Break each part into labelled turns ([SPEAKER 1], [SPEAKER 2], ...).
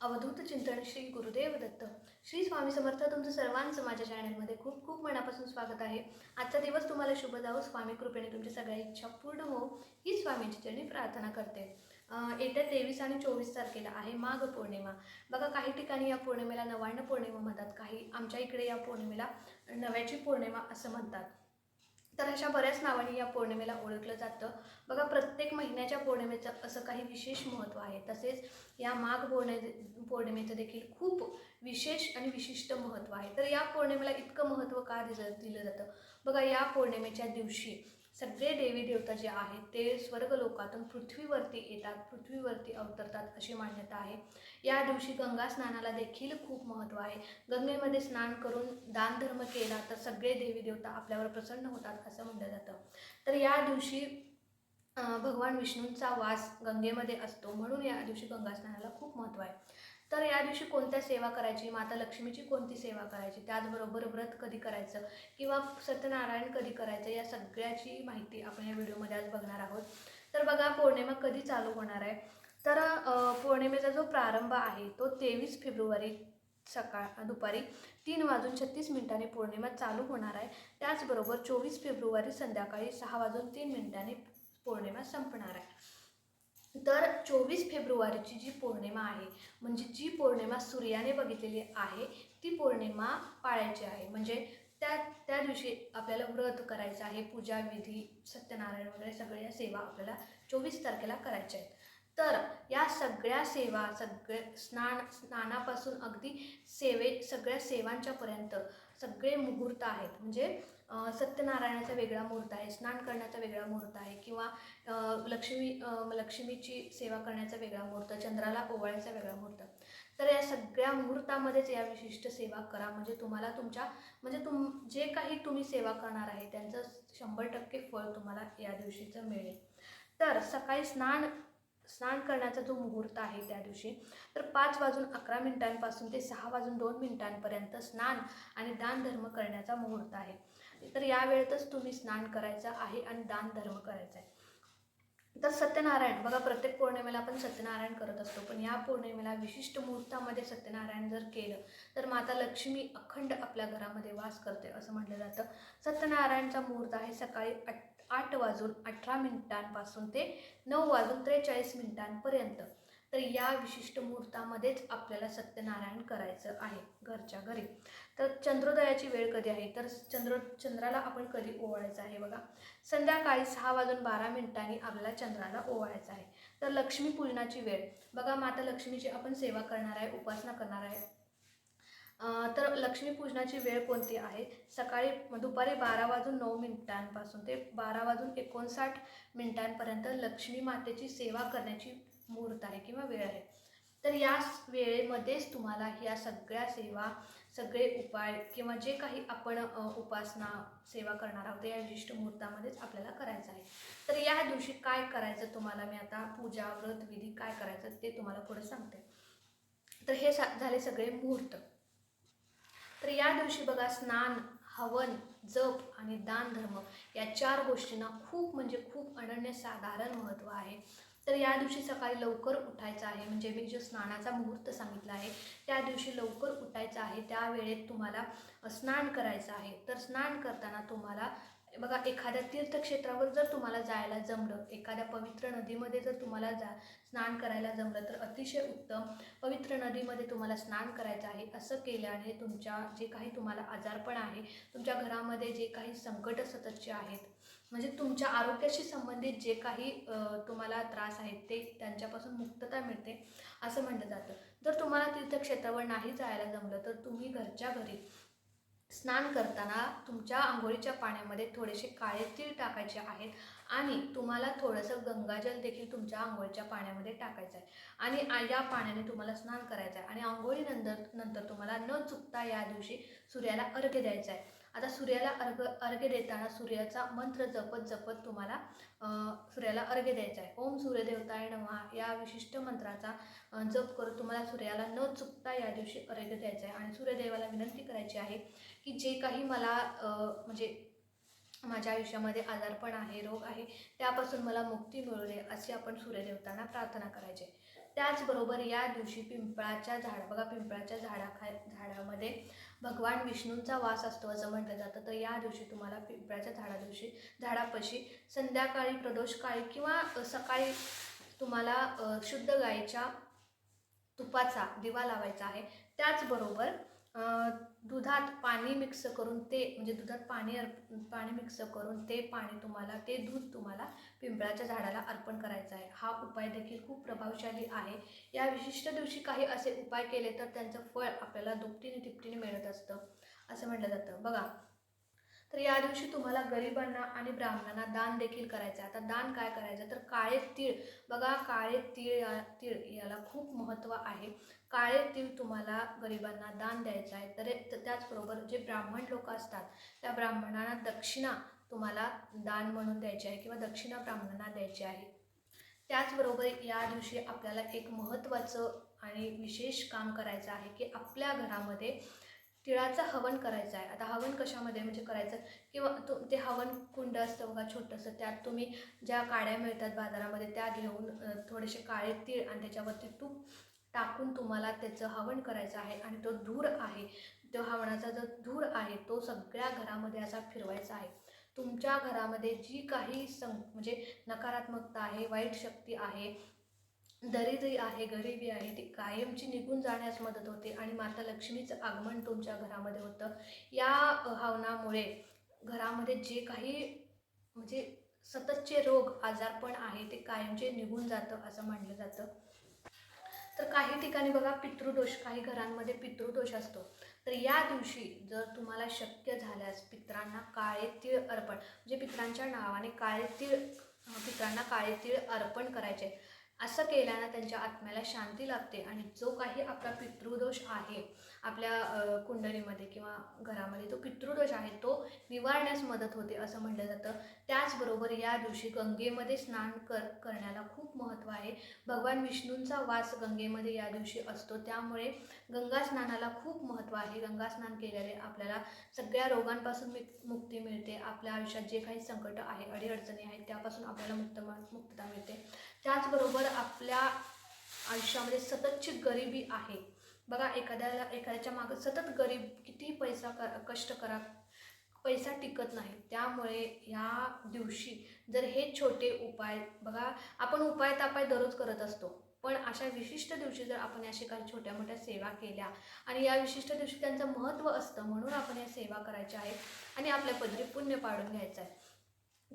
[SPEAKER 1] अवधूत चिंतन श्री गुरुदेव दत्त. श्री स्वामी समर्थ तुमचं सर्वांचं माझ्या चॅनलमध्ये खूप खूप मनापासून स्वागत आहे. आजचा दिवस तुम्हाला शुभ जाऊ स्वामी कृपेने तुमच्या सगळ्या इच्छा पूर्ण हो. ही स्वामींची चरणी प्रार्थना करते. येत्या तेवीस आणि चोवीस तारखेला आहे माघ पौर्णिमा. बघा काही ठिकाणी या पौर्णिमेला नवान्न पौर्णिमा म्हणतात. काही आमच्या इकडे या पौर्णिमेला नव्याची पौर्णिमा असं म्हणतात. तर अशा बऱ्याच नावाने या पौर्णिमेला ओळखलं जातं. बघा प्रत्येक महिन्याच्या पौर्णिमेचं असं काही विशेष महत्त्व आहे. तसेच या माघ पौर्णि पौर्णिमेचं देखील खूप विशेष आणि विशिष्ट महत्त्व आहे. तर या पौर्णिमेला इतकं महत्त्व का दिलं दिलं जातं? बघा या पौर्णिमेच्या दिवशी सगळे देवी देवता जे आहेत ते स्वर्ग लोकातून पृथ्वीवरती येतात पृथ्वीवरती अवतरतात अशी मान्यता आहे. या दिवशी गंगा स्नानाला देखील खूप महत्त्व आहे. गंगेमध्ये स्नान करून दानधर्म केला तर सगळे देवी देवता आपल्यावर प्रसन्न होतात असं म्हटलं जातं. तर या दिवशी भगवान विष्णूंचा वास गंगेमध्ये असतो म्हणून या दिवशी गंगा स्नानाला खूप महत्त्व आहे. तर या दिवशी कोणत्या सेवा करायची? माता लक्ष्मीची कोणती सेवा करायची? त्याचबरोबर व्रत कधी करायचं? किंवा सत्यनारायण कधी करायचं? या सगळ्याची माहिती आपण या व्हिडिओमध्ये आज बघणार आहोत. तर बघा पौर्णिमा कधी चालू होणार आहे? तर पौर्णिमेचा जो प्रारंभ आहे तो तेवीस फेब्रुवारी सकाळ दुपारी तीन वाजून छत्तीस मिनिटांनी पौर्णिमा चालू होणार आहे. त्याचबरोबर चोवीस फेब्रुवारी संध्याकाळी सहा वाजून तीन मिनिटांनी पौर्णिमा संपणार आहे. तर चोवीस फेब्रुवारीची जी पौर्णिमा आहे म्हणजे जी पौर्णिमा सूर्याने बघितलेली आहे ती पौर्णिमा पाळायची आहे. म्हणजे त्या त्या दिवशी आपल्याला व्रत करायचं आहे पूजा विधी सत्यनारायण वगैरे सगळ्या सेवा आपल्याला चोवीस तारखेला करायच्या आहेत. तर या सगळ्या सेवा सगळे स्नान स्नानापासून अगदी सेवे सगळ्या सेवांच्यापर्यंत सगळे मुहूर्त आहेत. म्हणजे सत्यनारायणाचा वेगळा मुहूर्त आहे स्नान करण्याचा वेगळा मुहूर्त आहे किंवा लक्ष्मी लक्ष्मीची सेवा करण्याचा वेगळा मुहूर्त चंद्राला ओवाळायचा वेगळा मुहूर्त तर या सगळ्या मुहूर्तामध्येच या विशिष्ट सेवा करा. म्हणजे तुम्हाला तुमच्या म्हणजे तुम जे काही तुम्ही सेवा करणार आहे त्यांचं शंभर टक्के फळ तुम्हाला या दिवशीचं मिळेल. तर सकाळी स्नान स्नान करण्याचा जो मुहूर्त आहे त्या दिवशी तर पाच वाजून अकरा मिनिटांपासून ते सहा वाजून दोन मिनिटांपर्यंत स्नान आणि दानधर्म करण्याचा मुहूर्त आहे. तर या वेळेतच तुम्ही स्नान करायचं आहे आणि दानधर्म करायचा आहे. तर सत्यनारायण बघा प्रत्येक पौर्णिमेला आपण सत्यनारायण करत असतो पण या पौर्णिमेला विशिष्ट मुहूर्तामध्ये सत्यनारायण जर केलं तर माता लक्ष्मी अखंड आपल्या घरामध्ये वास करते असं म्हटलं जातं. सत्यनारायणचा मुहूर्त आहे सकाळी आठ आठ वाजून अठरा मिनिटांपासून ते नऊ वाजून त्रेचाळीस मिनिटांपर्यंत. तर या विशिष्ट मुहूर्तामध्येच आपल्याला सत्यनारायण करायचं आहे घरच्या घरी. तर चंद्रोदयाची वेळ कधी आहे? तर चंद्र चंद्राला आपण कधी ओवाळायचं आहे बघा? संध्याकाळी सहा वाजून बारा मिनिटांनी आपल्याला चंद्राला ओवाळायचं आहे. तर लक्ष्मीपूजनाची वेळ. बघा माता लक्ष्मीची आपण सेवा करणार आहे उपासना करणार आहे. तर लक्ष्मीपूजनाची वेळ कोणती आहे? सकाळी दुपारी बारा वाजून नऊ मिनिटांपासून ते बारा वाजून एकोणसाठ मिनिटांपर्यंत लक्ष्मी मातेची सेवा करण्याची मुहूर्त आहे किंवा वेळ आहे. तर या वेळेमध्येच तुम्हाला ह्या सगळ्या सेवा सगळे उपाय किंवा जे काही आपण उपासना सेवा करणार आहोत या विशिष्ट मुहूर्तामध्येच आपल्याला करायचं आहे. तर या दिवशी काय करायचं तुम्हाला? मी आता पूजा व्रत विधी काय करायचं ते तुम्हाला पुढे सांगते. तर हे सा झाले सगळे मुहूर्त. तर या दिवशी बघा स्नान हवन जप आणि दान धर्म या चार गोष्टींना खूप म्हणजे खूप अनन्यसाधारण महत्त्व आहे. तर या दिवशी सकाळी लवकर उठायचं आहे. म्हणजे मी जो स्नानाचा मुहूर्त सांगितला आहे त्या दिवशी लवकर उठायचं आहे. त्या वेळेत तुम्हाला स्नान करायचं आहे. तर स्नान करताना तुम्हाला बघा एखाद्या तीर्थक्षेत्रावर जर तुम्हाला जायला जमलं एखाद्या पवित्र नदीमध्ये जर तुम्हाला जा स्नान करायला जमलं तर अतिशय उत्तम पवित्र नदीमध्ये तुम्हाला स्नान करायचं आहे. असं केल्याने तुमच्या जे काही तुम्हाला आजारपण आहे तुमच्या घरामध्ये जे काही संकट सततचे आहेत म्हणजे तुमच्या आरोग्याशी संबंधित जे काही तुम्हाला त्रास आहेत ते त्यांच्यापासून मुक्तता मिळते असं म्हटलं जातं. जर तुम्हाला तीर्थक्षेत्रावर नाही जायला जमलं तर तुम्ही घरच्या घरी स्नान करताना तुमच्या आंघोळीच्या पाण्यामध्ये थोडेसे काळे तीळ टाकायचे आहेत आणि तुम्हाला थोडंसं गंगाजल देखील तुमच्या आंघोळीच्या पाण्यामध्ये टाकायचं आहे. आणि या पाण्याने तुम्हाला स्नान करायचं आहे. आणि आंघोळीनंतर नंतर तुम्हाला न चुकता या दिवशी सूर्याला अर्घ्य द्यायचा आहे. आता सूर्याला अर्घ अर्घ्य देताना सूर्याचा मंत्र जपत जपत तुम्हाला सूर्याला अर्घ्य द्यायचा आहे ओम सूर्यदेवताय नमः. या विशिष्ट मंत्राचा जप करून तुम्हाला सूर्याला न चुकता या दिवशी अर्घ्य द्यायचं आहे आणि सूर्यदेवाला विनंती करायची आहे की जे काही मला म्हणजे माझ्या आयुष्यामध्ये आजारपण आहे रोग आहे त्यापासून मला मुक्ती मिळू दे अशी आपण सूर्यदेवतांना प्रार्थना करायची. त्याचबरोबर या दिवशी पिंपळाच्या झाड बघा पिंपळाच्या झाडाखा झाडामध्ये भगवान विष्णूंचा वास असतो असं म्हटलं जातं. तर या दिवशी तुम्हाला पिंपळाच्या झाडा दिवशी झाडापाशी संध्याकाळी प्रदोष काळी किंवा सकाळी तुम्हाला शुद्ध गाईच्या तुपाचा दिवा लावायचा आहे. त्याचबरोबर दुधात पाणी मिक्स करून ते म्हणजे दुधात पाणी अर्प पाणी मिक्स करून ते पाणी तुम्हाला ते दूध तुम्हाला पिंपळाच्या झाडाला अर्पण करायचं आहे. हा उपाय देखील खूप प्रभावशाली आहे. या विशिष्ट दिवशी काही असे उपाय केले तर त्यांचं फळ आपल्याला दुपटीने तिपटीने मिळत असतं असं म्हटलं जातं. बघा तर या दिवशी तुम्हाला गरिबांना आणि ब्राह्मणांना दान देखील करायचं आहे. आता दान काय करायचं? तर काळे तीळ बघा काळे तीळ या- तीळ याला खूप महत्त्व आहे. काळे तीळ तुम्हाला गरिबांना दान द्यायचं आहे. तर तर त्याचबरोबर जे ब्राह्मण लोक असतात त्या ब्राह्मणांना दक्षिणा तुम्हाला दान म्हणून द्यायची आहे किंवा दक्षिणा ब्राह्मणांना द्यायची आहे. त्याचबरोबर या दिवशी आपल्याला एक महत्त्वाचं आणि विशेष काम करायचं आहे की आपल्या घरामध्ये तिळाचं हवन करायचं आहे. आता हवन कशामध्ये म्हणजे करायचं? किंवा तो ते हवन कुंड असतं बघा छोटंसं. त्यात तुम्ही ज्या काड्या मिळतात बाजारामध्ये त्या घेऊन थोडेसे काळे तीळ आणि त्याच्यावरती तूप टाकून तुम्हाला त्याचं हवन करायचं आहे. आणि तो धूर आहे. तो हवनाचा जो धूर आहे तो सगळ्या घरामध्ये असा फिरवायचा आहे. तुमच्या घरामध्ये जी काही सं म्हणजे नकारात्मकता आहे वाईट शक्ती आहे दरिद्री आहे गरिबी आहे ती कायमची निघून जाण्यास मदत होते आणि माता लक्ष्मीचं आगमन तुमच्या घरामध्ये होतं. या भावनामुळे घरामध्ये जे काही म्हणजे सततचे रोग आजारपण आहे ते कायमचे निघून जातं असं म्हटलं जातं. तर काही ठिकाणी बघा पितृदोष काही घरांमध्ये पितृदोष असतो. तर या दिवशी जर तुम्हाला शक्य झाल्यास पित्रांना काळे तीळ अर्पण म्हणजे पित्रांच्या नावाने काळे तीळ पित्रांना काळे तीळ अर्पण करायचे. असं केल्यानं त्यांच्या आत्म्याला शांती लाभते आणि जो काही आपला पितृदोष आहे आपल्या कुंडलीमध्ये किंवा घरामध्ये तो पितृदोष आहे तो निवारण्यास मदत होते असं म्हटलं जातं. त्याचबरोबर या दिवशी गंगेमध्ये स्नान कर करण्याला खूप महत्त्व आहे. भगवान विष्णूंचा वास गंगेमध्ये या दिवशी असतो. त्यामुळे गंगा स्नानाला खूप महत्त्व आहे. गंगा स्नान केल्याने आपल्याला सगळ्या रोगांपासून मुक्ती मिळते. आपल्या आयुष्यात जे काही संकट आहे अडीअडचणी आहेत त्यापासून आपल्याला मुक्त मुक्तता मिळते. त्याचबरोबर आपल्या आयुष्यामध्ये सततची गरिबी आहे. बघा एखाद्याला एखाद्याच्या मागं सतत गरीब किती पैसा कर कष्ट करा पैसा टिकत नाही. त्यामुळे ह्या दिवशी जर हे छोटे उपाय बघा आपण उपाय तापाय दररोज करत असतो. पण अशा विशिष्ट दिवशी जर आपण अशा काही छोट्या मोठ्या सेवा केल्या आणि या विशिष्ट दिवशी त्यांचं महत्त्व असतं म्हणून आपण या सेवा करायच्या आहेत आणि आपल्या पदरी पुण्य पाडून घ्यायचं आहे.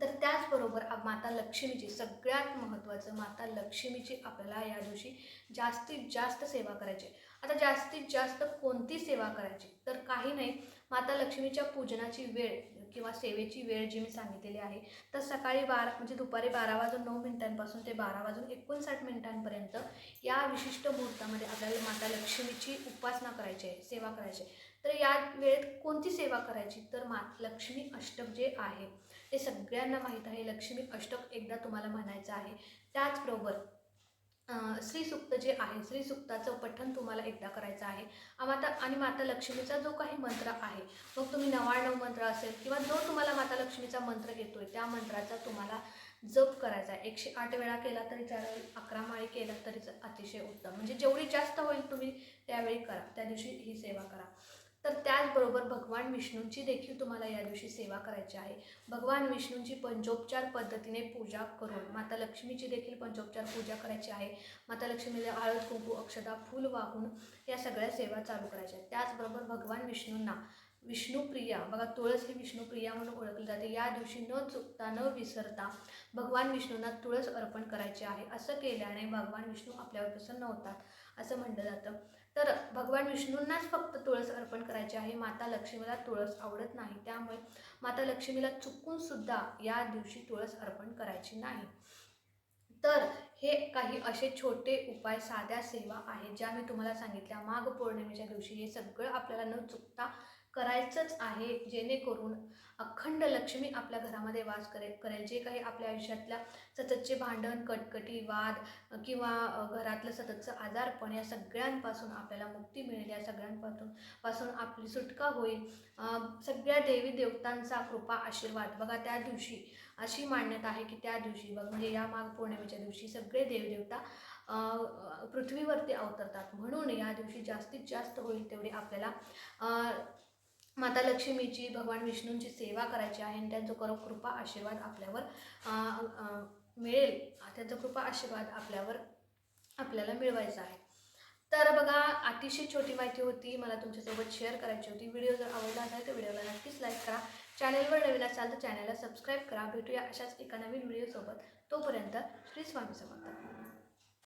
[SPEAKER 1] तर त्याचबरोबर माता लक्ष्मीची सगळ्यात महत्त्वाचं माता लक्ष्मीची आपल्याला या दिवशी जास्तीत जास्त सेवा करायची. आहे. आता जास्तीत जास्त कोणती सेवा करायची? तर काही नाही. माता लक्ष्मीच्या पूजनाची वेळ किंवा सेवेची वेळ जी मी सांगितलेली आहे तर सकाळी बारा म्हणजे दुपारी बारा वाजून नऊ मिनिटांपासून ते बारा वाजून एकोणसाठ मिनिटांपर्यंत या विशिष्ट मुहूर्तामध्ये आपल्याला माता लक्ष्मीची उपासना करायची आहे सेवा करायची आहे. तर या वेळेत कोणती सेवा करायची? तर मा लक्ष्मी अष्टक जे आहे ते सगळ्यांना माहीत आहे. लक्ष्मी अष्टक एकदा तुम्हाला म्हणायचं आहे. त्याचबरोबर अं, श्रीसुक्त जे आहे श्रीसुक्ताचं पठण तुम्हाला एकदा करायचं आहे. माता आणि माता लक्ष्मीचा जो काही मंत्र आहे मग तुम्ही नव्याण्णव मंत्र असेल किंवा जो तुम्हाला माता लक्ष्मीचा मंत्र येतोय त्या मंत्राचा तुम्हाला जप करायचा आहे. एकशे आठ वेळा केला तरी चालेल अकरा माळी केला तरी अतिशय उत्तम. म्हणजे जेवढी जास्त होईल तुम्ही त्यावेळी करा. त्या दिवशी ही सेवा करा. तर त्याचबरोबर भगवान विष्णूंची देखील तुम्हाला या दिवशी सेवा करायची आहे. भगवान विष्णूंची पंचोपचार पद्धतीने पूजा करून माता लक्ष्मीची देखील पंचोपचार पूजा करायची आहे. माता लक्ष्मीला हळद कुंकू अक्षता फूल वाहून या सगळ्या सेवा चालू करायच्या आहेत. त्याचबरोबर भगवान विष्णूंना विष्णुप्रिया. बघा तुळस ही विष्णुप्रिया म्हणून ओळखली जाते. या दिवशी न चुकता न विसरता भगवान विष्णूंना तुळस अर्पण करायचे आहे. असं केल्याने भगवान विष्णू आपल्यावर प्रसन्न होतात असं म्हटलं जातं. तर भगवान विष्णूंनाच फक्त तुळस अर्पण करायची आहे. माता लक्ष्मीला तुळस आवडत नाही. त्यामुळे माता लक्ष्मीला चुकून सुद्धा या दिवशी तुळस अर्पण करायची नाही. तर हे काही असे छोटे उपाय साध्या सेवा आहेत ज्या मी तुम्हाला सांगितल्या. माघ पौर्णिमेच्या दिवशी हे सगळं आपल्याला न चुकता करायचंच आहे जेणेकरून अखंड लक्ष्मी आपल्या घरामध्ये वास करेल करेल. जे काही आपल्या आयुष्यातल्या सततचे भांडण कटकटी वाद किंवा घरातलं सततचं आजारपण या सगळ्यांपासून आपल्याला मुक्ती मिळेल. या सगळ्यांपासून पासून आपली सुटका होईल. सगळ्या देवी देवतांचा कृपा आशीर्वाद. बघा त्या दिवशी अशी मान्यता आहे की त्या दिवशी बघ म्हणजे या माघ पौर्णिमेच्या दिवशी सगळे देवदेवता पृथ्वीवरती अवतरतात. म्हणून या दिवशी जास्तीत जास्त होईल तेवढी आपल्याला माता लक्ष्मीची भगवान विष्णूंची सेवा करायची आहे आणि त्यांचं करो कृपा आशीर्वाद आपल्यावर मिळेल. त्यांचा कृपा आशीर्वाद आपल्यावर आपल्याला मिळवायचा आहे. तर बघा अतिशय छोटी माहिती होती. मला तुमच्यासोबत शेअर करायची होती. व्हिडिओ जर आवडला असेल तर व्हिडिओला नक्कीच लाईक करा. चॅनलवर नवीन असाल तर चॅनलला सबस्क्राईब करा. भेटूया अशाच एका नवीन व्हिडिओसोबत तोपर्यंत श्री स्वामी समर्थ.